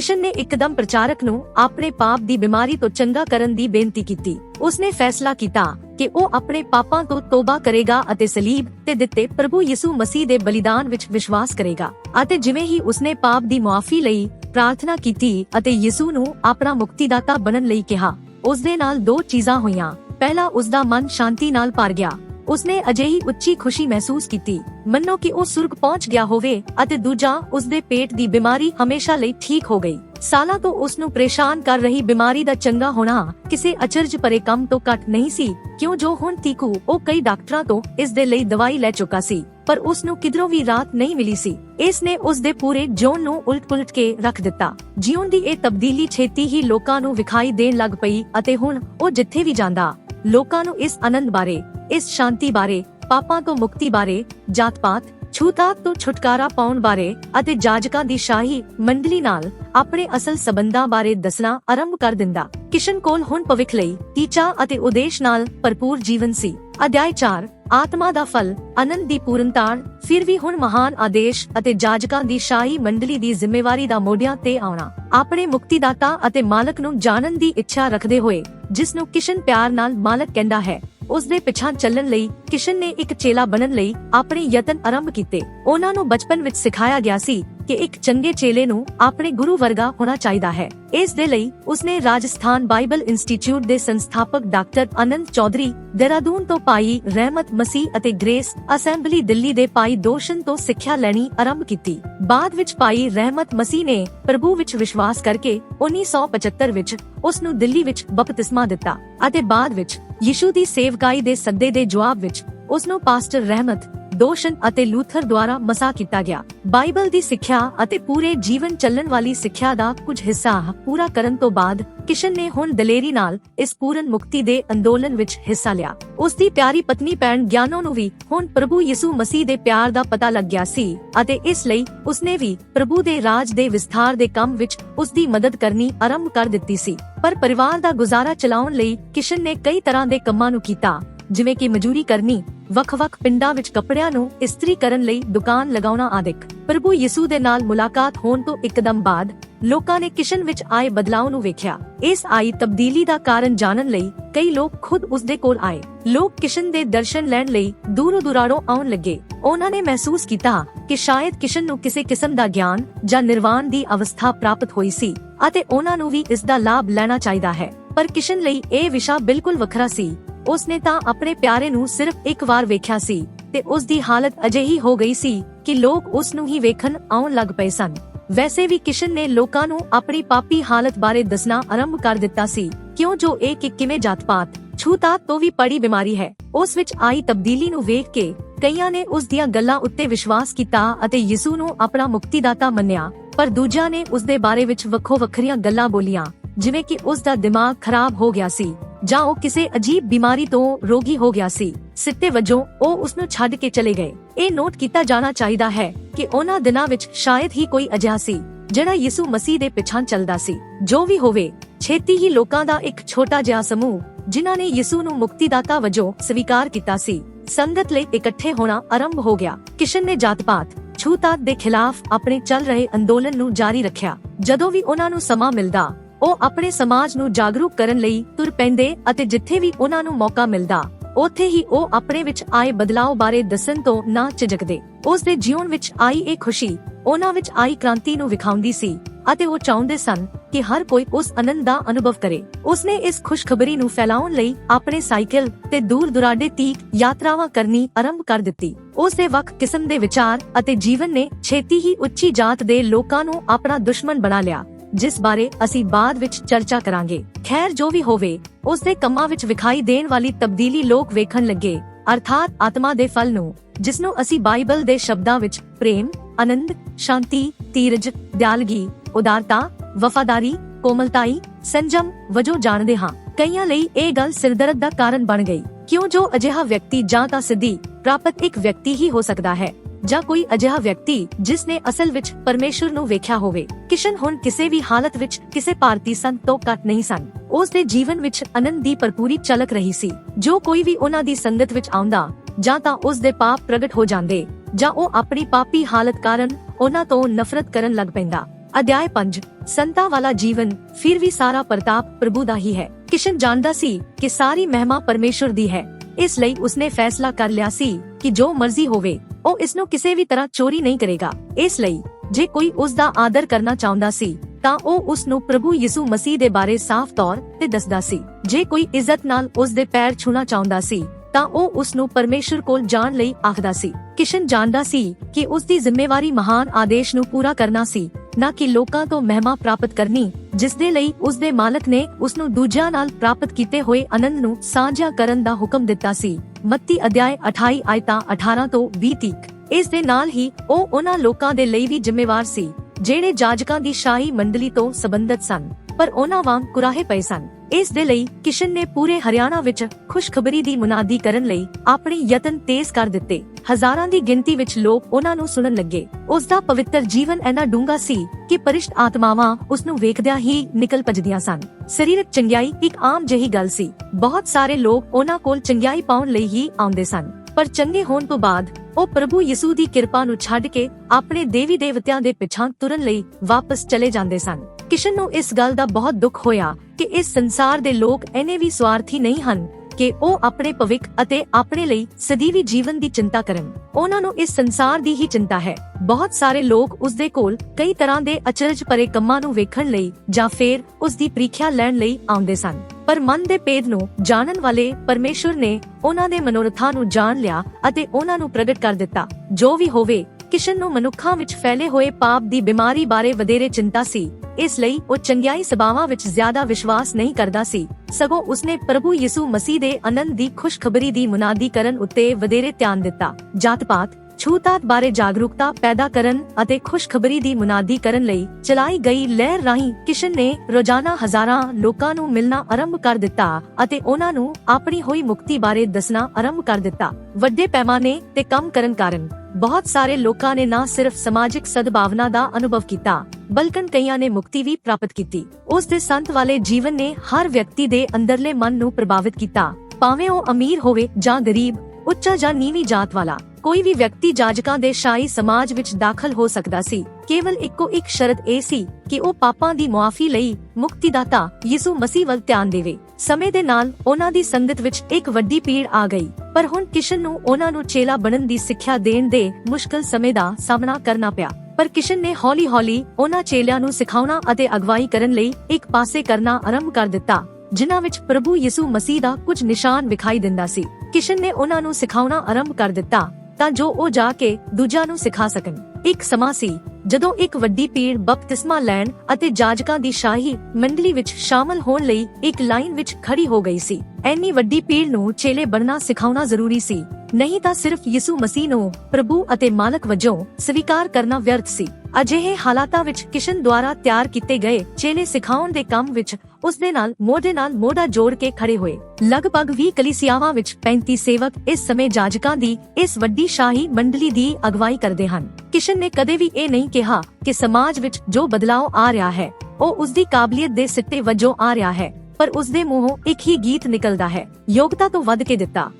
ਕਿਸ਼ਨ ਨੇ ਇੱਕਦਮ ਪ੍ਰਚਾਰਕ ਨੂੰ ਆਪਣੇ ਪਾਪ ਦੀ ਬਿਮਾਰੀ ਤੋਂ ਚੰਗਾ ਕਰਨ ਦੀ ਬੇਨਤੀ ਕੀਤੀ। ਉਸਨੇ ਫੈਸਲਾ ਕੀਤਾ ਕਿ ਉਹ ਆਪਣੇ ਪਾਪਾਂ ਤੋਂ ਤੋਬਾ ਕਰੇਗਾ ਅਤੇ ਸਲੀਬ ਤੇ ਦਿੱਤੇ ਪ੍ਰਭੂ ਯਿਸੂ ਮਸੀਹ ਦੇ ਬਲੀਦਾਨ ਵਿੱਚ ਵਿਸ਼ਵਾਸ ਕਰੇਗਾ ਅਤੇ ਜਿਵੇਂ ਹੀ ਉਸਨੇ ਪਾਪ ਦੀ ਮੁਆਫੀ ਲਈ ਪ੍ਰਾਰਥਨਾ ਕੀਤੀ ਅਤੇ ਯਿਸੂ ਨੂੰ ਆਪਣਾ ਮੁਕਤੀਦਾਤਾ ਬਣਨ ਲਈ ਕਿਹਾ ਉਸਦੇ ਨਾਲ ਦੋ ਚੀਜ਼ਾਂ ਹੋਈਆਂ। ਪਹਿਲਾ, ਉਸਦਾ ਮਨ ਸ਼ਾਂਤੀ ਨਾਲ ਭਰ ਗਿਆ। ਉਸਨੇ ਅਜਿਹੀ ਉੱਚੀ ਖੁਸ਼ੀ ਮਹਿਸੂਸ ਕੀਤੀ। ਮੰਨੋ ਕਿ ਉਹ ਸੁਰਗ ਪਹੁੰਚ ਗਿਆ ਹੋਵੇ ਅਤੇ ਦੂਜਾ ਉਸਦੇ ਪੇਟ ਦੀ ਬਿਮਾਰੀ ਹਮੇਸ਼ਾ ਲਈ ਠੀਕ ਹੋ ਗਈ। ਸਾਲਾਂ ਤੋਂ ਉਸ ਨੂੰ ਪਰੇਸ਼ਾਨ ਕਰ ਰਹੀ ਬਿਮਾਰੀ ਦਾ ਚੰਗਾ ਹੋਣਾ ਕਿਸੇ ਅਚਰਜ ਭਰੇ ਕੰਮ ਤੋਂ ਘੱਟ ਨਹੀਂ ਸੀ, ਕਿਉਂ ਜੋ ਹੁਣ ਤੀਕੂ ਉਹ ਕਈ ਡਾਕਟਰਾਂ ਤੋਂ ਇਸ ਦੇ ਲਈ ਦਵਾਈ ਲੈ ਚੁੱਕਾ ਸੀ, ਪਰ ਉਸ ਨੂੰ ਕਿਧਰੋਂ ਵੀ ਰਾਤ ਨਹੀਂ ਮਿਲੀ ਸੀ। ਇਸ ਨੇ ਉਸ ਦੇ ਪੂਰੇ ਜੀਵਨ ਨੂੰ ਉਲਟ-ਪੁਲਟ ਕੇ ਰੱਖ ਦਿੱਤਾ। ਜੀਵਨ ਦੀ ਇਹ ਤਬਦੀਲੀ ਛੇਤੀ ਹੀ ਲੋਕਾਂ ਨੂੰ ਵਿਖਾਈ ਦੇਣ ਲੱਗ ਪਈ ਅਤੇ ਹੁਣ ਉਹ ਜਿੱਥੇ ਵੀ ਜਾਂਦਾ। ਲੋਕਾਂ ਨੂੰ ਇਸ ਆਨੰਦ ਬਾਰੇ, ਇਸ ਸ਼ਾਂਤੀ ਬਾਰੇ, ਪਾਪਾਂ ਤੋਂ ਮੁਕਤੀ ਬਾਰੇ, ਜਾਤ-ਪਾਤ ਛੂਤਾਤ ਤੋਂ ਛੁਟਕਾਰਾ ਪਾਉਣ ਬਾਰੇ ਅਤੇ ਜਾਜਕਾਂ ਦੀ ਸ਼ਾਹੀ ਮੰਡਲੀ ਨਾਲ ਆਪਣੇ ਅਸਲ ਸਬੰਧਾਂ ਬਾਰੇ ਦੱਸਣਾ ਆਰੰਭ ਕਰ ਦਿੰਦਾ। ਕਿਸ਼ਨ ਕੋਲ ਹੁਣ ਭਵਿੱਖ ਲਈ ਟੀਚਾ ਅਤੇ ਉਦੇਸ਼ ਨਾਲ ਭਰਪੂਰ ਜੀਵਨ ਸੀ। ਅਧਿਆਇ 4 ਆਤਮਾ ਦਾ ਫਲ, ਅਨੰਦ ਦੀ ਪੂਰਨਤਾ ਫਿਰ ਵੀ ਹੁਣ ਮਹਾਨ ਆਦੇਸ਼ ਅਤੇ ਜਾਜਕਾਂ ਦੀ ਸ਼ਾਹੀ ਮੰਡਲੀ ਦੀ ਜ਼ਿੰਮੇਵਾਰੀ ਦਾ ਮੋਢਿਆਂ ਤੇ ਆਉਣਾ। ਆਪਣੇ ਮੁਕਤੀਦਾਤਾ ਅਤੇ ਮਾਲਕ ਨੂੰ ਜਾਣਨ ਦੀ ਇੱਛਾ ਰੱਖਦੇ ਹੋਏ, ਜਿਸ ਨੂੰ ਕਿਸ਼ਨ ਪਿਆਰ ਨਾਲ ਮਾਲਕ ਕਹਿੰਦਾ ਹੈ, ਉਸ ਦੇ ਪਿਛਾਂ ਚੱਲਣ ਲਈ ਕਿਸ਼ਨ ਨੇ ਇੱਕ ਚੇਲਾ ਬਣਨ ਲਈ ਆਪਣੇ ਯਤਨ ਆਰੰਭ ਕੀਤੇ। ਉਹਨਾਂ ਨੂੰ ਬਚਪਨ ਵਿੱਚ ਸਿਖਾਇਆ ਗਿਆ ਸੀ ਕਿ ਇੱਕ ਚੰਗੇ ਚੇਲੇ ਨੂੰ ਆਪਣੇ ਗੁਰੂ ਵਰਗਾ ਹੋਣਾ ਚਾਹੀਦਾ ਹੈ। ਇਸ ਦੇ ਲਈ ਉਸਨੇ ਰਾਜਸਥਾਨ ਬਾਈਬਲ ਇੰਸਟੀਚਿਊਟ ਦੇ ਸੰਸਥਾਪਕ ਡਾਕਟਰ ਅਨੰਦ ਚੌਧਰੀ, ਦੇਹਰਾਦੂਨ ਤੋਂ ਪਾਈ ਰਹਿਮਤ ਮਸੀਹ ਅਤੇ ਗ੍ਰੇਸ ਅਸੈਂਬਲੀ ਦਿੱਲੀ ਦੇ ਪਾਈ ਦੋਸ਼ਨ ਤੋਂ ਸਿੱਖਿਆ ਲੈਣੀ ਆਰੰਭ ਕੀਤੀ। ਬਾਅਦ ਵਿੱਚ ਪਾਈ ਰਹਿਮਤ ਮਸੀਹ ਨੇ ਪ੍ਰਭੂ ਵਿੱਚ ਵਿਸ਼ਵਾਸ ਕਰਕੇ 1975 ਵਿੱਚ ਉਸ ਨੂੰ ਦਿੱਲੀ ਵਿੱਚ ਬਪਤਿਸਮਾ ਦਿੱਤਾ ਅਤੇ ਬਾਅਦ ਵਿੱਚ ਯਿਸੂ ਦੀ ਸੇਵਕਾਈ ਦੇ ਸੱਦੇ ਦੇ ਜਵਾਬ ਵਿੱਚ ਉਸ ਨੂੰ ਪਾਸਟਰ ਰਹਿਮਤ ਦੋਸ਼ਨ ਅਤੇ ਲੂਥਰ ਦੁਆਰਾ ਮਸਾ ਕੀਤਾ ਗਿਆ। ਬਾਈਬਲ ਦੀ ਸਿੱਖਿਆ ਅਤੇ ਪੂਰੇ ਜੀਵਨ ਚੱਲਣ ਵਾਲੀ ਸਿੱਖਿਆ ਦਾ ਕੁਝ ਹਿੱਸਾ ਪੂਰਾ ਕਰਨ ਤੋਂ ਬਾਅਦ ਕਿਸ਼ਨ ਨੇ ਹੁਣ ਦਲੇਰੀ ਨਾਲ ਇਸ ਪੂਰਨ ਮੁਕਤੀ ਦੇ ਅੰਦੋਲਨ ਵਿੱਚ ਹਿੱਸਾ ਲਿਆ। ਉਸ ਦੀ ਪਿਆਰੀ ਪਤਨੀ ਪੈਣ ਗਿਆਨੋ ਨੂੰ ਵੀ ਹੁਣ ਪ੍ਰਭੂ ਯਿਸੂ ਮਸੀਹ ਦੇ ਪਿਆਰ ਦਾ ਪਤਾ ਲੱਗ ਗਿਆ ਸੀ ਅਤੇ ਇਸ ਲਈ ਉਸਨੇ ਵੀ ਪ੍ਰਭੂ ਦੇ ਰਾਜ ਦੇ ਵਿਸਥਾਰ ਦੇ ਕੰਮ ਵਿੱਚ ਉਸ ਦੀ ਮਦਦ ਕਰਨੀ ਆਰੰਭ ਕਰ ਦਿੱਤੀ ਸੀ। ਪਰ ਪਰਿਵਾਰ ਦਾ ਗੁਜ਼ਾਰਾ ਚਲਾਉਣ ਲਈ ਕਿਸ਼ਨ ਨੇ ਕਈ ਤਰ੍ਹਾਂ ਦੇ ਕੰਮਾਂ ਨੂੰ ਕੀਤਾ। ਜਿਵੇਂ ਕਿ ਮਜ਼ਦੂਰੀ ਕਰਨੀ, ਵੱਖ-ਵੱਖ ਪਿੰਡਾਂ ਵਿੱਚ ਕੱਪੜਿਆਂ ਨੂੰ ਇਸਤਰੀ ਕਰਨ ਲਈ ਦੁਕਾਨ ਲਗਾਉਣਾ ਆਦਿਕ। ਪ੍ਰਭੂ ਯਿਸੂ ਦੇ ਨਾਲ ਮੁਲਾਕਾਤ ਹੋਣ ਤੋਂ ਇੱਕਦਮ ਬਾਅਦ ਲੋਕਾਂ ਨੇ ਕਿਸ਼ਨ ਵਿੱਚ ਆਏ ਬਦਲਾਅ ਨੂੰ ਵੇਖਿਆ। ਇਸ ਆਈ ਤਬਦੀਲੀ ਦਾ ਕਾਰਨ ਜਾਣਨ ਲਈ ਕਈ ਲੋਕ ਖੁਦ ਉਸ ਦੇ ਕੋਲ ਆਏ। ਲੋਕ ਕਿਸ਼ਨ ਦੇ ਦਰਸ਼ਨ ਲੈਣ ਲਈ ਦੂਰੋਂ ਦੁਰਾੜੋਂ ਆਉਣ ਲੱਗੇ। ਉਹਨਾਂ ਨੇ ਮਹਿਸੂਸ ਕੀਤਾ ਕਿ ਸ਼ਾਇਦ ਕਿਸ਼ਨ ਨੂੰ ਕਿਸੇ ਕਿਸਮ ਦਾ ਗਿਆਨ ਜਾਂ ਨਿਰਵਾਣ ਦੀ ਅਵਸਥਾ ਪ੍ਰਾਪਤ ਹੋਈ ਸੀ ਅਤੇ ਉਹਨਾਂ ਨੂੰ ਵੀ ਇਸ ਦਾ ਲਾਭ ਲੈਣਾ ਚਾਹੀਦਾ ਹੈ। ਪਰ ਕਿਸ਼ਨ ਲਈ ਇਹ ਵਿਸ਼ਾ ਬਿਲਕੁਲ ਵੱਖਰਾ ਸੀ ਉਸਨੇ ਤਾਂ ਆਪਣੇ ਪਿਆਰੇ ਨੂੰ ਸਿਰਫ ਇੱਕ ਵਾਰ ਵੇਖਿਆ ਸੀ ਤੇ ਉਸ ਦੀ ਹਾਲਤ ਅਜਿਹੀ ਹੋ ਗਈ ਸੀ ਕਿ ਲੋਕ ਉਸ ਨੂੰ ਹੀ ਵੇਖਣ ਆਉਣ ਲੱਗ ਪਏ ਸਨ। ਵੈਸੇ ਵੀ ਕਿਸ਼ਨ ਨੇ ਲੋਕਾਂ ਨੂੰ ਆਪਣੀ ਪਾਪੀ ਹਾਲਤ ਬਾਰੇ ਦੱਸਣਾ ਆਰੰਭ ਕਰ ਦਿੱਤਾ ਸੀ, ਕਿਉਂ ਜੋ ਇਹ ਕਿ ਕਿਵੇਂ ਜਾਤ-ਪਾਤ ਛੂਤਾਤ ਤੋਂ ਵੀ ਪੜੀ ਬਿਮਾਰੀ ਹੈ, ਉਸ ਵਿੱਚ ਆਈ ਤਬਦੀਲੀ ਨੂੰ ਵੇਖ ਕੇ ਕਈਆਂ ਨੇ ਉਸ ਦੀਆਂ ਗੱਲਾਂ ਉੱਤੇ ਵਿਸ਼ਵਾਸ ਕੀਤਾ ਅਤੇ ਯਿਸੂ ਨੂੰ ਆਪਣਾ ਮੁਕਤੀਦਾਤਾ ਮੰਨਿਆ, ਪਰ ਦੂਜਿਆਂ ਨੇ ਉਸ ਦੇ ਬਾਰੇ ਵਿੱਚ ਵੱਖੋ ਵੱਖਰੀਆਂ ਗੱਲਾਂ ਬੋਲੀਆਂ, ਜਿਵੇਂ ਕਿ ਉਸ ਦਾ ਦਿਮਾਗ ਖਰਾਬ ਹੋ ਗਿਆ ਸੀ। ਜਾਂ ਉਹ ਕਿਸੇ ਅਜੀਬ ਬਿਮਾਰੀ ਤੋਂ ਰੋਗੀ ਹੋ ਗਿਆ ਸੀ। ਸਿੱਟੇ ਵਜੋਂ ਉਹ ਉਸ ਨੂੰ ਛੱਡ ਕੇ ਚਲੇ ਗਏ। ਇਹ ਨੋਟ ਕੀਤਾ ਜਾਣਾ ਚਾਹੀਦਾ ਹੈ ਕਿ ਉਹਨਾਂ ਦਿਨਾਂ ਵਿੱਚ ਸ਼ਾਇਦ ਹੀ ਕੋਈ ਅਜਿਹਾ ਸੀ, ਜਿਹੜਾ ਯਿਸੂ ਮਸੀਹ ਦੇ ਪਿਛਾਂ ਚੱਲਦਾ ਸੀ। ਜੋ ਵੀ ਹੋਵੇ, ਛੇਤੀ ਹੀ ਲੋਕਾਂ ਦਾ ਇੱਕ ਛੋਟਾ ਜਿਹਾ ਸਮੂਹ, ਜਿਨ੍ਹਾਂ ਨੇ ਯਿਸੂ ਨੂੰ ਮੁਕਤੀਦਾਤਾ ਵਜੋਂ ਸਵੀਕਾਰ ਕੀਤਾ ਸੀ, ਸੰਗਤ ਲਈ ਇਕੱਠੇ ਹੋਣਾ ਆਰੰਭ ਹੋ ਗਿਆ। ਕਿਸ਼ਨ ਨੇ ਜਾਤ-ਪਾਤ ਛੂਤਾਤ ਦੇ ਖਿਲਾਫ ਆਪਣੇ ਚੱਲ ਰਹੇ ਅੰਦੋਲਨ ਨੂੰ ਜਾਰੀ ਰੱਖਿਆ। ਜਦੋਂ ਵੀ ਉਹਨਾਂ ਨੂੰ ਸਮਾਂ ਮਿਲਦਾ ਉਹ ਆਪਣੇ ਸਮਾਜ ਨੂੰ ਜਾਗਰੂਕ ਕਰਨ ਲਈ ਤੁਰ ਪੈਂਦੇ ਅਤੇ ਜਿੱਥੇ ਵੀ ਉਹਨਾਂ ਨੂੰ ਮੌਕਾ ਮਿਲਦਾ, ਉੱਥੇ ਹੀ ਉਹ ਆਪਣੇ ਵਿੱਚ ਆਏ ਬਦਲਾਅ ਬਾਰੇ ਦੱਸਣ ਤੋਂ ਨਾ ਝਿਜਕਦੇ। ਉਸ ਦੇ ਜੀਵਨ ਵਿੱਚ ਆਈ ਇਹ ਖੁਸ਼ੀ, ਉਹਨਾਂ ਵਿੱਚ ਆਈ ਕ੍ਰਾਂਤੀ ਨੂੰ ਵਿਖਾਉਂਦੀ ਸੀ ਅਤੇ ਉਹ ਚਾਹੁੰਦੇ ਸਨ ਕਿ ਹਰ ਕੋਈ ਉਸ ਆਨੰਦ ਦਾ ਅਨੁਭਵ ਕਰੇ। ਉਸਨੇ ਇਸ ਖੁਸ਼ਖਬਰੀ ਨੂੰ ਫੈਲਾਉਣ ਲਈ ਆਪਣੇ ਸਾਈਕਲ ਤੇ ਦੂਰ ਦੁਰਾਡੇ ਤੀਕ ਯਾਤਰਾਵਾਂ ਕਰਨੀ ਆਰੰਭ ਕਰ ਦਿੱਤੀ। ਉਸ ਦੇ ਵੱਖ ਕਿਸਮ ਦੇ ਵਿਚਾਰ ਅਤੇ ਜੀਵਨ ਨੇ ਛੇਤੀ ਹੀ ਉੱਚੀ ਜਾਤ ਦੇ ਲੋਕਾਂ ਨੂੰ ਆਪਣਾ ਦੁਸ਼ਮਣ ਬਣਾ ਲਿਆ। ਜਿਸ ਬਾਰੇ ਅਸੀਂ ਬਾਅਦ ਵਿੱਚ ਚਰਚਾ ਕਰਾਂਗੇ। ਖੈਰ, ਜੋ ਵੀ ਹੋਵੇ, ਉਸ ਦੇ ਕੰਮਾਂ ਵਿੱਚ ਵਿਖਾਈ ਦੇਣ ਵਾਲੀ ਤਬਦੀਲੀ ਲੋਕ ਵੇਖਣ ਲੱਗੇ। ਅਰਥਾਤ ਆਤਮਾ ਦੇ ਫਲ ਨੂੰ ਜਿਸ ਨੂੰ ਅਸੀਂ ਬਾਈਬਲ ਦੇ ਸ਼ਬਦਾਂ ਵਿੱਚ ਪ੍ਰੇਮ, ਆਨੰਦ, ਸ਼ਾਂਤੀ ਧੀਰਜ ਦਿਆਲਗੀ, ਉਦਾਰਤਾ, ਵਫਾਦਾਰੀ, ਕੋਮਲਤਾਈ, ਸੰਜਮ ਵਜੋਂ ਜਾਣਦੇ ਹਾਂ। ਕਈਆਂ ਲਈ ਇਹ ਗੱਲ ਸਿਰਦਰਦ ਦਾ ਕਾਰਨ ਬਣ ਗਈ। ਕਿਉਂ ਜੋ ਅਜਿਹਾ ਵਿਅਕਤੀ ਜਾਂ ਤਾਂ ਸਿੱਧੀ, ਪ੍ਰਾਪਤ ਇੱਕ ਵਿਅਕਤੀ ਹੀ ਹੋ ਸਕਦਾ ਹੈ? ਜਾਂ ਕੋਈ ਅਜਿਹਾ ਵਿਅਕਤੀ ਜਿਸ ਨੇ ਅਸਲ ਵਿੱਚ ਪਰਮੇਸ਼ਰ ਨੂੰ ਵੇਖਿਆ ਹੋਵੇ। ਕਿਸ਼ਨ ਹੁਣ ਕਿਸੇ ਵੀ ਹਾਲਤ ਵਿੱਚ ਕਿਸੇ ਭਾਰਤੀ ਸੰਤ ਤੋਂ ਘੱਟ ਨਹੀਂ ਸਨ। ਉਸ ਦੇ ਜੀਵਨ ਵਿੱਚ ਆਨੰਦ ਦੀ ਭਰਪੂਰੀ ਚਲਕ ਰਹੀ ਸੀ। ਜੋ ਕੋਈ ਵੀ ਉਹਨਾਂ ਦੀ ਸੰਗਤ ਵਿੱਚ ਆਉਂਦਾ, ਜਾਂ ਤਾਂ ਉਸ ਦੇ ਪਾਪ ਪ੍ਰਗਟ ਹੋ ਜਾਂਦੇ, ਜਾਂ ਉਹ ਆਪਣੀ ਪਾਪੀ ਹਾਲਤ ਕਾਰਨ ਉਹਨਾਂ ਤੋਂ ਨਫ਼ਰਤ ਕਰਨ ਲੱਗ ਪੈਂਦਾ। ਅਧਿਆਇ 5 ਸੰਤਾ ਵਾਲਾ ਜੀਵਨ ਫਿਰ ਵੀ ਸਾਰਾ ਪ੍ਰਤਾਪ ਪ੍ਰਭੂ ਦਾ ਹੀ ਹੈ। ਕਿਸ਼ਨ ਜਾਣਦਾ ਸੀ ਕਿ ਸਾਰੀ ਮਹਿਮਾ ਪਰਮੇਸ਼ਵਰ ਦੀ ਹੈ। ਇਸ ਲਈ ਉਸਨੇ ਫੈਸਲਾ ਕਰ ਲਿਆ ਸੀ ਕਿ ਜੋ ਮਰਜ਼ੀ ਹੋਵੇ, ਉਹ ਇਸ ਨੂੰ ਕਿਸੇ ਵੀ ਤਰ੍ਹਾਂ ਚੋਰੀ ਨਹੀਂ ਕਰੇਗਾ। ਇਸ ਲਈ, ਜੇ ਕੋਈ ਉਸ ਦਾ ਆਦਰ ਕਰਨਾ ਚਾਹੁੰਦਾ ਸੀ, ਤਾਂ ਉਹ ਉਸ ਨੂੰ ਪ੍ਰਭੂ ਯਿਸੂ ਮਸੀਹ ਦੇ ਬਾਰੇ ਸਾਫ਼ ਤੌਰ ਤੇ ਦੱਸਦਾ ਸੀ। ਜੇ ਕੋਈ ਇੱਜ਼ਤ ਨਾਲ ਉਸ ਦੇ ਪੈਰ ਛੂਣਾ ਚਾਹੁੰਦਾ ਸੀ, ਤਾਂ ਉਹ ਉਸ ਨੂੰ ਪਰਮੇਸ਼ਰ ਕੋਲ ਜਾਣ ਲਈ ਆਖਦਾ ਸੀ। ਕਿਸ਼ਨ ਜਾਣਦਾ ਸੀ ਕਿ ਉਸ ਦੀ ਜ਼ਿੰਮੇਵਾਰੀ ਮਹਾਨ ਆਦੇਸ਼ ਨੂੰ ਪੂਰਾ ਕਰਨਾ ਸੀ ਨਾ ਕਿ ਲੋਕਾਂ ਤੋਂ ਮਹਿਮਾ ਪ੍ਰਾਪਤ ਕਰਨੀ ਜਿਸ ਦੇ ਲਈ ਉਸ ਦੇ ਮਾਲਕ ਨੇ ਉਸ ਨੂੰ ਦੂਜਿਆਂ ਨਾਲ ਪ੍ਰਾਪਤ ਕੀਤੇ ਹੋਏ ਆਨੰਦ ਨੂੰ ਸਾਂਝਾ ਕਰਨ ਦਾ ਹੁਕਮ ਦਿੱਤਾ ਸੀ। ਮੱਤੀ ਅਧਿਆਇ 28 ਆਇਤਾਂ 18 ਤੋਂ 20 ਤੀਕ ਇਸ ਦੇ ਨਾਲ ਹੀ ਉਹ ਉਹਨਾਂ ਲੋਕਾਂ ਦੇ ਲਈ ਵੀ ਜ਼ਿੰਮੇਵਾਰ ਸੀ, ਜਿਹੜੇ ਜਾਜਕਾਂ ਦੀ ਸ਼ਾਹੀ ਮੰਡਲੀ ਤੋਂ ਸੰਬੰਧਿਤ ਸਨ। ਪਰ ਉਹਨਾਂ ਵਾਂਗ ਕੁਰਾਹੇ ਪਏ ਸਨ। ਇਸ ਦੇ ਲਈ ਕਿਸ਼ਨ ਨੇ ਪੂਰੇ ਹਰਿਆਣਾ ਵਿੱਚ ਖੁਸ਼ਖਬਰੀ ਦੀ ਮੁਨਾਦੀ ਕਰਨ ਲਈ ਆਪਣੇ ਯਤਨ ਤੇਜ਼ ਕਰ ਦਿੱਤੇ। ਹਜ਼ਾਰਾਂ ਦੀ ਗਿਣਤੀ ਵਿੱਚ ਲੋਕ ਉਹਨਾਂ ਨੂੰ ਸੁਣਨ ਲੱਗੇ। ਉਸ ਦਾ ਪਵਿੱਤਰ ਜੀਵਨ ਇੰਨਾ ਡੂੰਘਾ ਸੀ ਕਿ ਪਰਿਸ਼ਟ ਆਤਮਾਵਾਂ ਉਸ ਨੂੰ ਵੇਖਦਿਆਂ ਹੀ ਨਿਕਲ ਭਜਦੀਆਂ ਸਨ। ਸਰੀਰਕ ਚੰਗਿਆਈ ਇੱਕ ਆਮ ਜਿਹੀ ਗੱਲ ਸੀ। ਬਹੁਤ ਸਾਰੇ ਲੋਕ ਉਹਨਾਂ ਕੋਲ ਚੰਗਿਆਈ ਪਾਉਣ ਲਈ ਹੀ ਆਉਂਦੇ ਸਨ। ਪਰ ਚੰਗੇ ਹੋਣ ਤੋਂ ਬਾਅਦ ਉਹ ਪ੍ਰਭੂ ਯਿਸੂ ਦੀ ਕਿਰਪਾ ਨੂੰ ਛੱਡ ਕੇ ਆਪਣੇ ਦੇਵੀ ਦੇਵਤਿਆਂ ਦੇ ਪਿੱਛਾ ਤੁਰਨ ਲਈ ਵਾਪਸ ਚਲੇ ਜਾਂਦੇ ਸਨ। ਕਿਸ਼ਨ ਨੂੰ ਇਸ ਗੱਲ ਦਾ ਬਹੁਤ ਦੁੱਖ ਹੋਇਆ ਕਿ ਇਸ ਸੰਸਾਰ ਦੇ ਲੋਕ ਐਨੇ ਵੀ ਸਵਾਰਥੀ ਨਹੀਂ ਹਨ ਕਿ ਉਹ ਆਪਣੇ ਭਵਿੱਖ ਅਤੇ ਆਪਣੇ ਲਈ ਸਦੀਵੀ ਜੀਵਨ ਦੀ ਚਿੰਤਾ ਕਰਨ। ਉਹਨਾਂ ਨੂੰ ਇਸ ਸੰਸਾਰ ਦੀ ਹੀ ਚਿੰਤਾ ਹੈ। ਬਹੁਤ ਸਾਰੇ ਲੋਕ ਉਸ ਦੇ ਕੋਲ ਕਈ ਤਰ੍ਹਾਂ ਦੇ ਅਚਰਜ ਭਰੇ ਕੰਮਾਂ ਨੂੰ ਵੇਖਣ ਲਈ ਜਾਂ ਫੇਰ ਉਸ ਦੀ ਪ੍ਰੀਖਿਆ ਲੈਣ ਲਈ ਆਉਂਦੇ ਸਨ। ਪਰ ਮਨ ਦੇ ਭੇਦ ਨੂੰ ਜਾਣਨ ਵਾਲੇ ਪਰਮੇਸ਼ਵਰ ਨੇ ਉਹਨਾਂ ਦੇ ਮਨੋਰਥਾਂ ਨੂੰ ਜਾਣ ਲਿਆ ਅਤੇ ਉਹਨਾਂ ਨੂੰ ਪ੍ਰਗਟ ਕਰ ਦਿੱਤਾ। ਜੋ ਵੀ ਹੋਵੇ ਕਿਸ਼ਨ ਨੂੰ ਮਨੁੱਖਾਂ ਵਿੱਚ ਫੈਲੇ ਹੋਏ ਪਾਪ ਦੀ ਬਿਮਾਰੀ ਬਾਰੇ ਵਧੇਰੇ ਚਿੰਤਾ ਸੀ। ਇਸ ਲਈ ਉਹ ਚੰਗਿਆਈ ਸੁਭਾਵਾਂ ਵਿੱਚ ਜ਼ਿਆਦਾ ਵਿਸ਼ਵਾਸ ਨਹੀਂ ਕਰਦਾ ਸੀ। ਸਗੋਂ ਉਸਨੇ ਪ੍ਰਭੂ ਯਿਸੂ ਮਸੀਹ ਦੇ ਆਨੰਦ ਦੀ ਖੁਸ਼ਖਬਰੀ ਦੀ ਮੁਨਾਦੀ ਕਰਨ ਉੱਤੇ ਵਧੇਰੇ ਧਿਆਨ ਦਿੱਤਾ। ਜਾਤ-ਪਾਤ ਛੂਤਾਤ ਬਾਰੇ ਜਾਗਰੂਕਤਾ ਪੈਦਾ ਕਰਨ ਅਤੇ ਖੁਸ਼ਖਬਰੀ ਦੀ ਮੁਨਾਦੀ ਕਰਨ ਲਈ ਚਲਾਈ ਗਈ ਲਹਿਰ ਰਾਹੀਂ ਕਿਸ਼ਨ ਨੇ ਰੋਜ਼ਾਨਾ ਹਜ਼ਾਰਾਂ ਲੋਕਾਂ ਨੂੰ ਮਿਲਣਾ ਆਰੰਭ ਕਰ ਦਿੱਤਾ ਅਤੇ ਉਹਨਾਂ ਨੂੰ ਆਪਣੀ ਹੋਈ ਮੁਕਤੀ ਬਾਰੇ ਦੱਸਣਾ ਆਰੰਭ ਕਰ ਦਿੱਤਾ। ਵੱਡੇ ਪੈਮਾਨੇ ਤੇ ਕੰਮ ਕਰਨ ਕਾਰਨ ਬਹੁਤ ਸਾਰੇ ਲੋਕਾਂ ਨੇ ਨਾ ਸਿਰਫ ਸਮਾਜਿਕ ਸਦਭਾਵਨਾ ਦਾ ਅਨੁਭਵ ਕੀਤਾ, ਬਲਕਿ ਕਈਆਂ ਨੇ ਮੁਕਤੀ ਵੀ ਪ੍ਰਾਪਤ ਕੀਤੀ। ਉਸ ਦੇ ਸੰਤ ਵਾਲੇ ਜੀਵਨ ਨੇ ਹਰ ਵਿਅਕਤੀ ਦੇ ਅੰਦਰਲੇ ਮਨ ਨੂੰ ਪ੍ਰਭਾਵਿਤ ਕੀਤਾ। ਭਾਵੇਂ ਉਹ ਅਮੀਰ ਹੋਵੇ ਜਾਂ ਗਰੀਬ, ਉੱਚਾ ਜਾਂ ਨੀਵੀਂ ਜਾਤ ਵਾਲਾ, ਕੋਈ ਵੀ ਵਿਅਕਤੀ ਜਾਜਕਾਂ ਦੇ ਸ਼ਾਹੀ ਸਮਾਜ ਵਿੱਚ ਦਾਖਲ ਹੋ ਸਕਦਾ ਸੀ। ਕੇਵਲ ਇੱਕੋ ਇੱਕ ਸ਼ਰਤ ਇਹ ਸੀ ਕਿ ਉਹ ਪਾਪਾਂ ਦੀ ਮੁਆਫੀ ਲਈ ਮੁਕਤੀਦਾਤਾ ਯਿਸੂ ਮਸੀਹ ਵੱਲ ਧਿਆਨ ਦੇਵੇ। ਸਮੇਂ ਦੇ ਨਾਲ ਉਹਨਾਂ ਦੀ ਸੰਗਤ ਵਿੱਚ ਇੱਕ ਵੱਡੀ ਪੀੜ ਆ ਗਈ। ਪਰ ਹੁਣ ਕਿਸ਼ਨ ਨੂੰ ਉਹਨਾਂ ਨੂੰ ਚੇਲਾ ਬਣਨ ਦੀ ਸਿੱਖਿਆ ਦੇਣ ਦੇ ਮੁਸ਼ਕਲ ਸਮੇਂ ਦਾ ਸਾਹਮਣਾ ਕਰਨਾ ਪਿਆ। ਪਰ ਕਿਸ਼ਨ ਨੇ ਹੌਲੀ-ਹੌਲੀ ਉਹਨਾਂ ਚੇਲਿਆਂ ਨੂੰ ਸਿਖਾਉਣਾ ਅਤੇ ਅਗਵਾਈ ਕਰਨ ਲਈ ਇੱਕ ਪਾਸੇ ਕਰਨਾ ਆਰੰਭ ਕਰ ਦਿੱਤਾ, ਜਿਨ੍ਹਾਂ ਵਿੱਚ ਪ੍ਰਭੂ ਯਿਸੂ ਮਸੀਹ ਦਾ ਕੁਝ ਨਿਸ਼ਾਨ ਵਿਖਾਈ ਦਿੰਦਾ ਸੀ। ਕਿਸ਼ਨ ਨੇ ਉਹਨਾਂ ਨੂੰ ਸਿਖਾਉਣਾ ਆਰੰਭ ਕਰ ਦਿੱਤਾ ਤਾਂ ਜੋ ਉਹ ਜਾ ਕੇ ਦੂਜਿਆਂ ਨੂੰ ਸਿਖਾ ਸਕਣ। ਇੱਕ ਸਮਾਂ ਸੀ ਜਦੋਂ ਇੱਕ ਵੱਡੀ ਪੀੜ ਬਪਤਿਸਮਾ ਲੈਣ ਅਤੇ ਜਾਜਕਾਂ ਦੀ ਸ਼ਾਹੀ ਮੰਡਲੀ ਵਿੱਚ ਸ਼ਾਮਲ ਹੋਣ ਲਈ ਇੱਕ ਲਾਈਨ ਵਿੱਚ ਖੜੀ ਹੋ ਗਈ ਸੀ। ਐਨੀ ਵੱਡੀ ਪੀੜ ਨੂੰ ਚੇਲੇ ਬਣਨਾ ਸਿਖਾਉਣਾ ਜ਼ਰੂਰੀ ਸੀ। ਨਹੀਂ ਤਾਂ ਸਿਰਫ ਯਿਸੂ ਮਸੀਹ ਨੂੰ ਪ੍ਰਭੂ ਅਤੇ ਮਾਲਕ ਵਜੋਂ ਸਵੀਕਾਰ ਕਰਨਾ ਵਿਅਰਥ ਸੀ। ਅਜਿਹੇ ਹਾਲਾਤਾਂ ਵਿੱਚ ਕਿਸ਼ਨ ਦੁਆਰਾ ਤਿਆਰ ਕੀਤੇ ਗਏ ਚੇਲੇ ਸਿਖਾਉਣ ਦੇ ਕੰਮ ਵਿੱਚ ਉਸ ਦੇ ਨਾਲ ਮੋਢੇ ਨਾਲ ਮੋਢਾ ਜੋੜ ਕੇ ਖੜੇ ਹੋਏ। ਲਗਭਗ 20 ਕਲੀਸਿਆਵਾਂ ਵਿੱਚ 35 ਸੇਵਕ ਇਸ ਸਮੇਂ ਜਾਜਕਾਂ ਦੀ ਇਸ ਵੱਡੀ ਸ਼ਾਹੀ ਮੰਡਲੀ ਦੀ ਅਗਵਾਈ ਕਰਦੇ ਹਨ। ਕਿਸ਼ਨ ਨੇ ਕਦੇ ਵੀ ਇਹ ਨਹੀਂ ਕਿਹਾ ਕਿ ਸਮਾਜ ਵਿੱਚ ਜੋ ਬਦਲਾਅ ਆ ਰਿਹਾ ਹੈ, ਉਹ ਉਸ ਦੀ ਕਾਬਲੀਅਤ ਦੇ ਸਿੱਟੇ ਵਜੋਂ ਆ ਰਿਹਾ ਹੈ, ਪਰ ਉਸ ਦੇ ਮੂੰਹੋਂ ਇੱਕ ਹੀ ਗੀਤ ਨਿਕਲਦਾ ਹੈ, ਯੋਗਤਾ ਤੋਂ ਵੱਧ ਕੇ ਦਿੱਤਾ।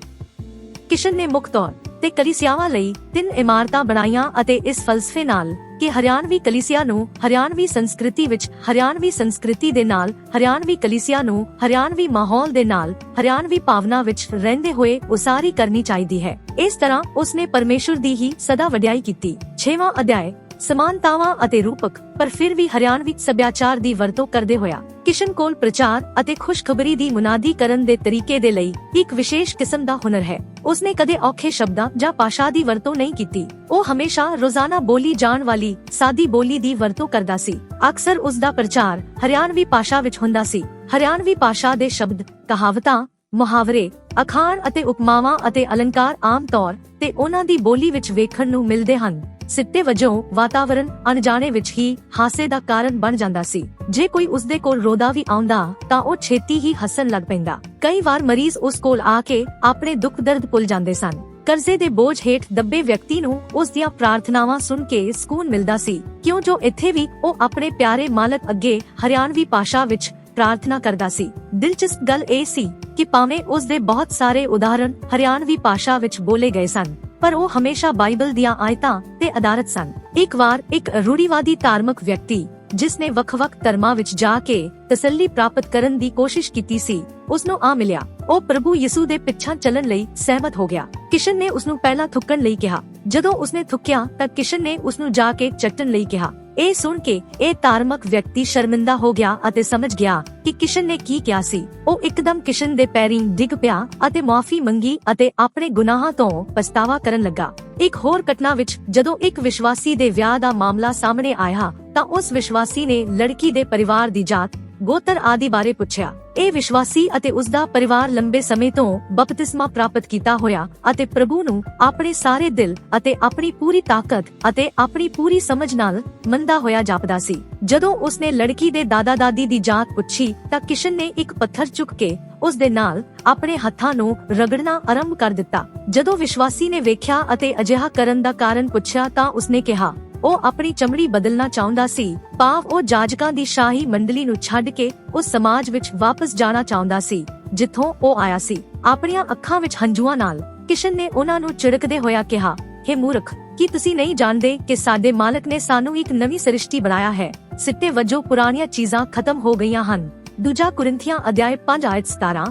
ਕਿਸ਼ਨ ਨੇ ਮੁੱਖ ਤੌਰ ਤੇ ਕਲੀਸਿਆਵਾਂ ਲਈ ਤਿੰਨ ਇਮਾਰਤਾਂ ਬਣਾਈਆਂ ਅਤੇ ਇਸ ਫਲਸਫੇ ਨਾਲ ਕਿ ਹਰਿਆਣਵੀ ਕਲੀਸਿਆ ਨੂੰ ਹਰਿਆਣਵੀ ਸੰਸਕ੍ਰਿਤੀ ਵਿੱਚ ਹਰਿਆਣਵੀ ਸੰਸਕ੍ਰਿਤੀ ਦੇ ਨਾਲ, ਹਰਿਆਣਵੀ ਕਲੀਸਿਆ ਨੂੰ ਹਰਿਆਣਵੀ ਮਾਹੌਲ ਦੇ ਨਾਲ, ਹਰਿਆਣਵੀ ਭਾਵਨਾ ਵਿੱਚ ਰਹਿੰਦੇ ਹੋਏ ਉਸਾਰੀ ਕਰਨੀ ਚਾਹੀਦੀ ਹੈ। ਇਸ ਤਰ੍ਹਾਂ ਉਸਨੇ ਪਰਮੇਸ਼ੁਰ ਦੀ ਹੀ ਸਦਾ ਵਡਿਆਈ ਕੀਤੀ। 6ਵਾਂ ਅਧਿਆਇ ਸਮਾਨਤਾਵਾਂ ਅਤੇ ਰੂਪਕ, ਪਰ ਫਿਰ ਵੀ ਹਰਿਆਣਵੀ ਸੱਭਿਆਚਾਰ ਦੀ ਵਰਤੋਂ ਕਰਦੇ ਹੋਇਆ, ਕਿਸ਼ਨ ਕੋਲ ਪ੍ਰਚਾਰ ਅਤੇ ਖੁਸ਼ਖਬਰੀ ਦੀ ਮੁਨਾਦੀ ਕਰਨ ਦੇ ਤਰੀਕੇ ਦੇ ਲਈ ਇੱਕ ਵਿਸ਼ੇਸ਼ ਕਿਸਮ ਦਾ ਹੁਨਰ ਹੈ। ਉਸਨੇ ਕਦੇ ਔਖੇ ਸ਼ਬਦਾਂ ਜਾਂ ਭਾਸ਼ਾ ਦੀ ਵਰਤੋਂ ਨਹੀਂ ਕੀਤੀ। ਉਹ ਹਮੇਸ਼ਾ ਰੋਜ਼ਾਨਾ ਬੋਲੀ ਜਾਣ ਵਾਲੀ, ਸਾਦੀ ਬੋਲੀ ਦੀ ਵਰਤੋਂ ਕਰਦਾ ਸੀ। ਅਕਸਰ ਉਸ ਦਾ ਪ੍ਰਚਾਰ ਹਰਿਆਣਵੀ ਭਾਸ਼ਾ ਵਿੱਚ ਹੁੰਦਾ ਸੀ। ਹਰਿਆਣਵੀ ਭਾਸ਼ਾ ਦੇ ਸ਼ਬਦ ਕਹਾਵਤਾਂ, ਮੁਹਾਵਰੇ, ਅਖਾਣ ਅਤੇ ਉਪਮਾਵਾਂ ਅਤੇ ਅਲੰਕਾਰ ਆਮ ਤੌਰ ਤੇ ਉਹਨਾਂ ਦੀ ਬੋਲੀ ਵਿੱਚ ਵੇਖਣ ਨੂੰ ਮਿਲਦੇ ਹਨ। ਸਿੱਟੇ ਵਜੋਂ ਵਾਤਾਵਰਣ ਅਣਜਾਣੇ ਵਿੱਚ ਹੀ ਹਾਸੇ ਦਾ ਕਾਰਨ ਬਣ ਜਾਂਦਾ ਸੀ। ਜੇ ਕੋਈ ਉਸ ਦੇ ਕੋਲ ਰੋਦਾ ਵੀ ਆਉਂਦਾ, ਤਾਂ ਉਹ ਛੇਤੀ ਹੀ ਹੱਸਣ ਲੱਗ ਪੈਂਦਾ। ਕਈ ਵਾਰ ਮਰੀਜ਼ ਉਸ ਕੋਲ ਆ ਕੇ ਆਪਣੇ ਦੁੱਖ ਦਰਦ ਭੁੱਲ ਜਾਂਦੇ ਸਨ। ਕਰਜ਼ੇ ਦੇ ਬੋਝ ਹੇਠ ਦੱਬੇ ਵਿਅਕਤੀ ਨੂੰ ਉਸ ਦੀਆਂ ਪ੍ਰਾਰਥਨਾਵਾਂ ਸੁਣ ਕੇ ਸਕੂਨ ਮਿਲਦਾ ਸੀ। ਕਿਉਂ ਜੋ ਇੱਥੇ ਵੀ ਉਹ ਆਪਣੇ ਪਿਆਰੇ ਮਾਲਕ ਅੱਗੇ ਹਰਿਆਣਵੀ ਭਾਸ਼ਾ ਵਿੱਚ ਪ੍ਰਾਰਥਨਾ ਕਰਦਾ ਸੀ। ਦਿਲਚਸਪ ਗੱਲ ਇਹ ਸੀ ਕਿ ਭਾਵੇਂ ਉਸ ਦੇ ਬਹੁਤ ਸਾਰੇ ਉਦਾਹਰਣ ਹਰਿਆਣਵੀ ਭਾਸ਼ਾ ਵਿੱਚ ਬੋਲੇ ਗਏ ਸਨ ਪਰ ਉਹ ਹਮੇਸ਼ਾ ਬਾਈਬਲ ਦੀਆਂ ਆਇਤਾਂ ਤੇ ਆਧਾਰਿਤ ਸਨ। ਇੱਕ ਵਾਰ ਇੱਕ ਰੂੜੀਵਾਦੀ ਧਾਰਮਿਕ ਵਿਅਕਤੀ ਜਿਸ ਨੇ ਵੱਖ-ਵੱਖ ਧਰਮਾਂ ਵਿੱਚ ਜਾ ਕੇ ਤਸੱਲੀ ਪ੍ਰਾਪਤ ਕਰਨ ਦੀ ਕੋਸ਼ਿਸ਼ ਕੀਤੀ ਸੀ ਉਸ ਨੂੰ ਆ ਮਿਲਿਆ। ਉਹ ਪ੍ਰਭੂ ਯਿਸੂ ਦੇ ਪਿੱਛਾ ਚੱਲਣ ਲਈ ਸਹਿਮਤ ਹੋ ਗਿਆ। ਕਿਸ਼ਨ ਨੇ ਉਸ ਨੂੰ ਪਹਿਲਾਂ ਥੁੱਕਣ ਲਈ ਕਿਹਾ। ਜਦੋਂ ਉਸਨੇ ਥੁੱਕਿਆ, ਤਾਂ ਕਿਸ਼ਨ ਨੇ ਉਸ ਨੂੰ ਜਾ ਕੇ ਚੱਟਣ ਲਈ ਕਿਹਾ। ਇਹ ਸੁਣ ਕੇ ਇਹ ਧਾਰਮਿਕ ਵਿਅਕਤੀ ਸ਼ਰਮਿੰਦਾ ਹੋ ਗਿਆ ਅਤੇ ਸਮਝ ਗਿਆ ਕਿ ਕਿਸ਼ਨ ਨੇ ਕੀ ਕਿਹਾ ਸੀ। ਉਹ ਇੱਕਦਮ ਕਿਸ਼ਨ ਦੇ ਪੈਰੀਂ ਡਿੱਗ ਪਿਆ ਅਤੇ ਮਾਫੀ ਮੰਗੀ ਅਤੇ ਆਪਣੇ ਗੁਨਾਹਾਂ ਤੋਂ ਪਛਤਾਵਾ ਕਰਨ ਲੱਗਾ। ਇੱਕ ਹੋਰ ਘਟਨਾ ਵਿੱਚ ਜਦੋਂ ਇੱਕ ਵਿਸ਼ਵਾਸੀ ਦੇ ਵਿਆਹ ਦਾ ਮਾਮਲਾ ਸਾਹਮਣੇ ਆਇਆ ਤਾਂ ਉਸ ਵਿਸ਼ਵਾਸੀ ਨੇ ਲੜਕੀ ਦੇ ਪਰਿਵਾਰ ਦੀ ਜਾਤ, ਗੋਤਰ ਆਦਿ ਬਾਰੇ ਪੁੱਛਿਆ। ਇਹ ਵਿਸ਼ਵਾਸੀ ਅਤੇ ਉਸ ਦਾ ਪਰਿਵਾਰ ਲੰਬੇ ਸਮੇਂ ਤੋਂ ਬਪਤਿਸਮਾ ਪ੍ਰਾਪਤ ਕੀਤਾ ਹੋਇਆ ਅਤੇ ਪ੍ਰਭੂ ਨੂੰ ਆਪਣੇ ਸਾਰੇ ਦਿਲ ਅਤੇ ਆਪਣੀ ਪੂਰੀ ਤਾਕਤ ਅਤੇ ਆਪਣੀ ਪੂਰੀ ਸਮਝ ਨਾਲ ਮੰਨਦਾ ਹੋਇਆ ਜਾਪਦਾ ਸੀ। ਜਦੋਂ ਉਸਨੇ ਲੜਕੀ ਦੇ ਦਾਦਾ ਦਾਦੀ ਦੀ ਜਾਤ ਪੁੱਛੀ ਤਾਂ ਕਿਸ਼ਨ ਨੇ ਇੱਕ ਪੱਥਰ ਚੁੱਕ ਕੇ ਉਸ ਦੇ ਨਾਲ ਆਪਣੇ ਹੱਥਾਂ ਨੂੰ ਰਗੜਨਾ ਆਰੰਭ ਕਰ ਦਿੱਤਾ। ਜਦੋਂ ਵਿਸ਼ਵਾਸੀ ਨੇ ਵੇਖਿਆ ਅਤੇ ਅਜਿਹਾ ਕਰਨ ਦਾ ਕਾਰਨ ਪੁੱਛਿਆ ਤਾਂ ਉਸਨੇ ਕਿਹਾ ਉਹ ਆਪਣੀ ਚਮੜੀ ਬਦਲਣਾ ਚਾਹੁੰਦਾ ਸੀ। ਭਾਵ ਉਹ ਜਾਜਕਾਂ ਦੀ ਸ਼ਾਹੀ ਮੰਡਲੀ ਨੂੰ ਛੱਡ ਕੇ ਉਸ ਸਮਾਜ ਵਿੱਚ ਵਾਪਸ ਜਾਣਾ ਚਾਹੁੰਦਾ ਸੀ, ਜਿੱਥੋਂ ਉਹ ਆਇਆ ਸੀ। ਆਪਣੀਆਂ ਅੱਖਾਂ ਵਿੱਚ ਹੰਝੂਆਂ ਨਾਲ ਕਿਸ਼ਨ ਨੇ ਉਹਨਾਂ ਨੂੰ ਚਿੜਕਦੇ ਹੋਇਆ ਕਿਹਾ हे ਮੂਰਖ, ਕੀ ਤੁਸੀਂ ਨਹੀਂ ਜਾਣਦੇ ਕਿ ਸਾਡੇ ਮਾਲਕ ਨੇ ਸਾਨੂੰ ਇੱਕ ਨਵੀਂ ਸ੍ਰਿਸ਼ਟੀ ਬਣਾਇਆ ਹੈ? ਸਿੱਟੇ ਵਜੋਂ ਪੁਰਾਣੀਆਂ ਚੀਜ਼ਾਂ ਖਤਮ ਹੋ ਗਈਆਂ ਹਨ। ਦੂਜਾ ਕੁਰਿੰਥੀਆਂ ਅਧਿਆਇ 5 ਆਇਤ 17